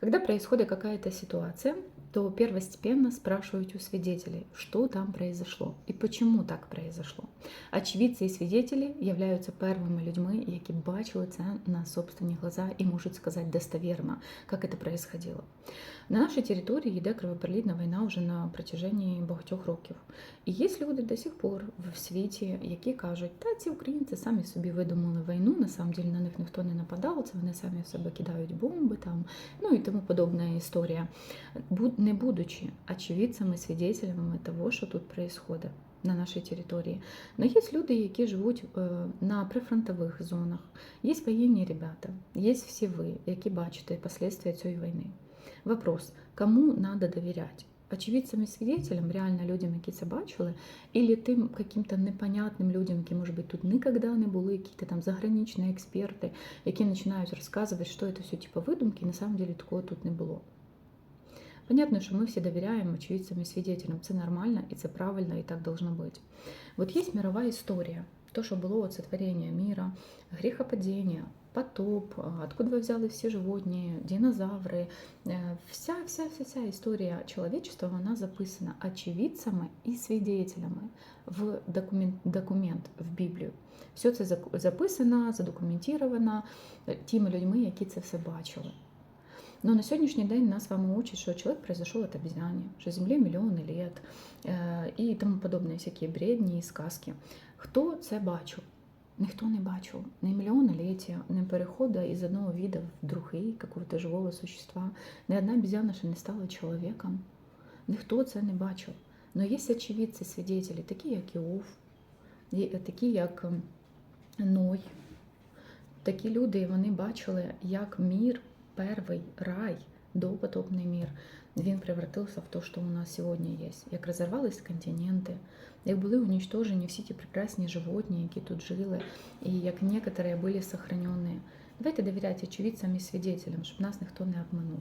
Когда происходит какая-то ситуация, то первостепенно спрашивают у свидетелей, что там произошло і почему так произошло. Очевидці і свидетелі являються первими людьми, які бачили це на собственні глаза і можуть сказати достовірно, як це происходило. На нашій території йде кровопролітна війна вже на протяженні багатьох років. І є люди до сих пор в світі, які кажуть, та ці українці самі собі видумали війну, на самом деле на них ніхто не нападав, це вони самі в себе кидають бомби там, ну і тому подобна історія. Не будучи очевидцями, свидетелями того, що тут происходит на нашій території. Но є люди, які живуть е, на прифронтових зонах, є воєнні ребята, є всі ви, які бачите последствия цієї війни. Вопрос, кому надо доверять? Очевидцам і свидетелям, реально людям, які це бачили, или тим каким-то непонятним людям, які, може бути, тут ніколи не були, якісь там заграничні експерти, які починають розказувати, що це все типу видумки, і на самом деле такого тут не було. Понятно, що ми всі довіряємо очевидцям і свидетелям. Це нормально і це правильно, і так должно бути. Вот є мирова історія. То, що було от сотворення міра, гріхопадіння, потоп, откуда взяли всі животні, динозаври. Е, Вся, вся, вся, вся історія чоловічества вона записана очевидцями і свидетелями в документ, документ в Біблію. Все це записано, задокументовано е, тими людьми, які це все бачили. Но на сьогоднішній день нас учать, що чоловік произошел от обезьяны, що Землі мільйони лет е, і тому подобне, всякі бредні і сказки. Хто це бачив? Ніхто не бачив. Ні мільйоноліття, ні переходу із одного вида в другий, какого-то живого существа. Ні одна обезьяна ще не стала чоловіком. Ніхто це не бачив. Но є очевидці, свидетелі, такі як Іов, такі як ем, Ной. Такі люди вони бачили, як мір, перший рай, допотопний мір, він превратився в те, що у нас сьогодні є. Як розірвались континенти, як були уничтожені всі ті прекрасні животні, які тут жили, і як некоторі були сохранені. Давайте довіряти очевидцям і свидетелям, щоб нас ніхто не обманув.